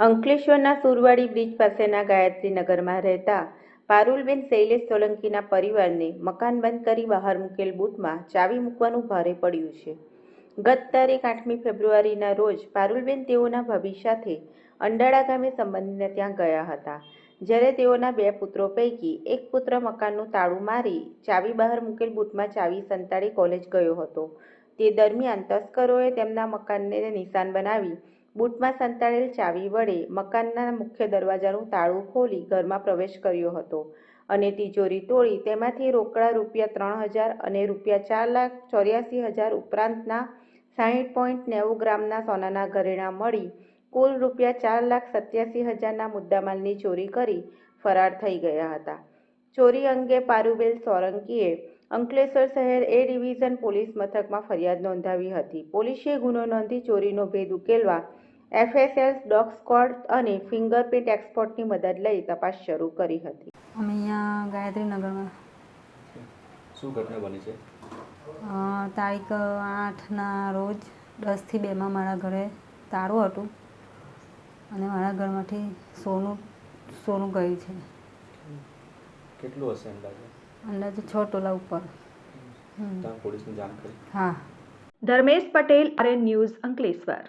અંકલેશ્વરના સુરવાડી બ્રિજ પાસેના ગાયત્રી નગરમાં રહેતા પારુલબેન શૈલેષ સોલંકીના પરિવારને મકાન બંધ કરી બહાર મૂકેલ બૂટમાં ચાવી મૂકવાનું ભારે પડ્યું છે. ગત તારીખ આઠમી ફેબ્રુઆરીના રોજ પારુલબેન તેઓના ભાભી સાથે અંડાળા ગામે સંબંધીને ત્યાં ગયા હતા, જ્યારે તેઓના બે પુત્રો પૈકી એક પુત્ર મકાનનું તાળું મારી ચાવી બહાર મૂકેલ બૂટમાં ચાવી સંતાડી કોલેજ ગયો હતો. તે દરમિયાન તસ્કરોએ તેમના મકાનને નિશાન બનાવી બૂટમાં સંતાડેલ ચાવી વડે મકાનના મુખ્ય દરવાજાનું તાળું ખોલી ઘરમાં પ્રવેશ કર્યો હતો અને તિજોરી તોડી તેમાંથી રોકડા રૂપિયા ત્રણ હજાર અને રૂપિયા ચાર લાખ ચોર્યાસી હજાર ઉપરાંતના સાહીઠ પોઈન્ટ નેવું ગ્રામના સોનાના ઘરેણાં મળી કુલ રૂપિયા ચાર લાખ સત્યાસી હજારના મુદ્દામાલની ચોરી કરી ફરાર થઈ ગયા હતા. ચોરી અંગે પારુબેલ સોરંકીએ અંકલેશ્વર શહેર એ ડિવિઝન પોલીસ મથકમાં ફરિયાદ નોંધાવી હતી. પોલીસે ગુનો નોંધી ચોરીનો ભેદ ઉકેલવા એફએસએલ ડોગ સ્કોડ અને ફિંગરપ્રિન્ટ એક્સપર્ટની મદદ લઈ તપાસ શરૂ કરી હતી. અમે અહીંયા ગાયત્રી નગરમાં શું ઘટના બની છે? અ, તારીખ આઠના રોજ દસથી બેમાં મારા ઘરે તાળું હતું અને મારા ઘરમાંથી સોનું સોનું ગયું છે. કેટલું હશે અંદાજે? અંદાજે છ ટોલા ઉપર. હમ. ત્યાં પોલીસને જાણ કરી. હા. Dharmesh Patel RN news Ankleshwar.